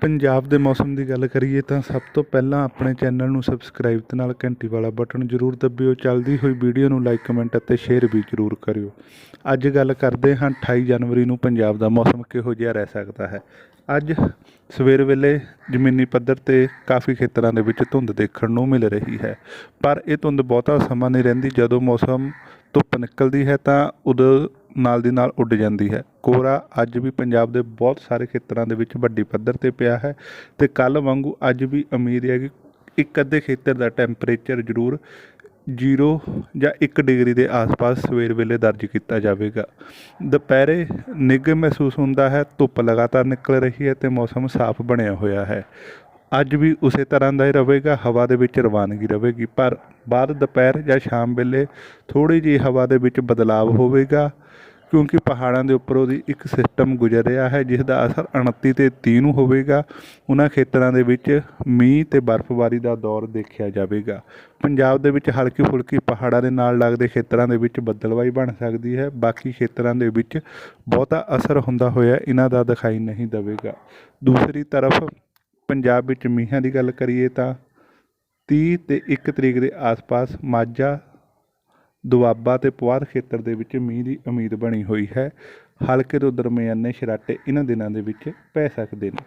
ਪੰਜਾਬ ਦੇ ਮੌਸਮ ਦੀ ਗੱਲ ਕਰੀਏ ਤਾਂ ਸਭ ਤੋਂ ਪਹਿਲਾਂ ਆਪਣੇ ਚੈਨਲ ਨੂੰ ਸਬਸਕ੍ਰਾਈਬ ਤੇ ਨਾਲ ਘੰਟੀ ਵਾਲਾ ਬਟਨ ਜ਼ਰੂਰ ਦੱਬਿਓ। ਚੱਲਦੀ ਹੋਈ ਵੀਡੀਓ ਨੂੰ ਲਾਈਕ ਕਮੈਂਟ ਅਤੇ ਸ਼ੇਅਰ ਵੀ ਜ਼ਰੂਰ ਕਰਿਓ। ਅੱਜ ਗੱਲ ਕਰਦੇ ਹਾਂ 28 ਜਨਵਰੀ ਨੂੰ ਪੰਜਾਬ ਦਾ ਮੌਸਮ ਕਿਹੋ ਜਿਹਾ ਰਹਿ ਸਕਦਾ ਹੈ। ਅੱਜ ਸਵੇਰ ਵੇਲੇ ਜ਼ਮੀਨੀ ਪੱਧਰ ਤੇ ਕਾਫੀ ਖੇਤਰਾਂ ਦੇ ਵਿੱਚ ਧੁੰਦ ਦੇਖਣ ਨੂੰ ਮਿਲ ਰਹੀ ਹੈ। ਪਰ ਇਹ ਧੁੰਦ ਬਹੁਤਾ ਸਮਾਂ ਨਹੀਂ ਰਹਿੰਦੀ। ਜਦੋਂ ਮੌਸਮ ਧੁੱਪ ਨਿਕਲਦੀ ਹੈ ਤਾਂ ਉਦੋਂ ਨਾਲ ਦੀ ਨਾਲ ਉੱਡ ਜਾਂਦੀ ਹੈ। ਕੋਹਰਾ ਅੱਜ ਵੀ ਪੰਜਾਬ ਦੇ ਬਹੁਤ ਸਾਰੇ ਖੇਤਰਾਂ ਦੇ ਵਿੱਚ ਵੱਡੀ ਪੱਧਰ ਤੇ ਪਿਆ ਹੈ ਤੇ ਕੱਲ ਵਾਂਗੂ ਅੱਜ ਵੀ ਉਮੀਦ ਹੈ ਕਿ ਇੱਕ ਅੱਧੇ ਖੇਤਰ ਦਾ ਟੈਂਪਰੇਚਰ ਜ਼ਰੂਰ 0 ਜਾਂ 1 ਡਿਗਰੀ ਦੇ ਆਸ-ਪਾਸ ਸਵੇਰ ਵੇਲੇ ਦਰਜ ਕੀਤਾ ਜਾਵੇਗਾ। ਦੁਪਹਿਰੇ ਨਿੱਘ ਮਹਿਸੂਸ ਹੁੰਦਾ ਹੈ, ਧੁੱਪ ਲਗਾਤਾਰ ਨਿਕਲ ਰਹੀ ਹੈ ਤੇ ਮੌਸਮ ਸਾਫ਼ ਬਣਿਆ ਹੋਇਆ ਹੈ। ਅੱਜ ਵੀ ਉਸੇ ਤਰ੍ਹਾਂ ਦਾ ਹੀ ਰਹੇਗਾ, ਹਵਾ ਦੇ ਵਿੱਚ ਰਵਾਨਗੀ ਰਹੇਗੀ, ਪਰ ਬਾਅਦ ਦੁਪਹਿਰ ਜਾਂ ਸ਼ਾਮ ਵੇਲੇ ਥੋੜੀ ਜਿਹੀ ਹਵਾ ਦੇ ਵਿੱਚ ਬਦਲਾਵ ਹੋਵੇਗਾ, ਕਿਉਂਕਿ ਪਹਾੜਾਂ ਦੇ ਉੱਪਰ ਉਹਦੀ ਇੱਕ ਸਿਸਟਮ ਗੁਜ਼ਰ ਰਿਹਾ ਹੈ, ਜਿਸ ਦਾ ਅਸਰ 29 ਤੇ 30 ਨੂੰ ਹੋਵੇਗਾ। ਉਹਨਾਂ ਖੇਤਰਾਂ ਦੇ ਵਿੱਚ ਮੀਂਹ ਤੇ ਬਰਫ਼ਬਾਰੀ ਦਾ ਦੌਰ ਦੇਖਿਆ ਜਾਵੇਗਾ। ਪੰਜਾਬ ਦੇ ਵਿੱਚ ਹਲਕੀ ਫੁਲਕੀ ਪਹਾੜਾਂ ਦੇ ਨਾਲ ਲੱਗਦੇ ਖੇਤਰਾਂ ਦੇ ਵਿੱਚ ਬੱਦਲਵਾਈ ਬਣ ਸਕਦੀ ਹੈ। ਬਾਕੀ ਖੇਤਰਾਂ ਦੇ ਵਿੱਚ ਬਹੁਤਾ ਅਸਰ ਹੁੰਦਾ ਹੋਇਆ ਇਹਨਾਂ ਦਾ ਦਿਖਾਈ ਨਹੀਂ ਦੇਵੇਗਾ। ਦੂਸਰੀ ਤਰਫ ਪੰਜਾਬ ਵਿੱਚ ਮੀਂਹਾਂ ਦੀ ਗੱਲ ਕਰੀਏ ਤਾਂ 30 ਤੇ 1 ਤਰੀਕ ਦੇ ਆਸ-ਪਾਸ ਮਾਝਾ, ਦੁਆਬਾ ਤੇ ਪੁਆਧ ਖੇਤਰ ਦੇ ਵਿੱਚ ਮੀਂਹ ਦੀ ਉਮੀਦ ਬਣੀ ਹੋਈ ਹੈ। ਹਲਕੇ ਤੋਂ ਦਰਮਿਆਨੇ ਛਰਾਟੇ ਇਹਨਾਂ ਦਿਨਾਂ ਦੇ ਵਿੱਚ ਪੈ ਸਕਦੇ ਨੇ।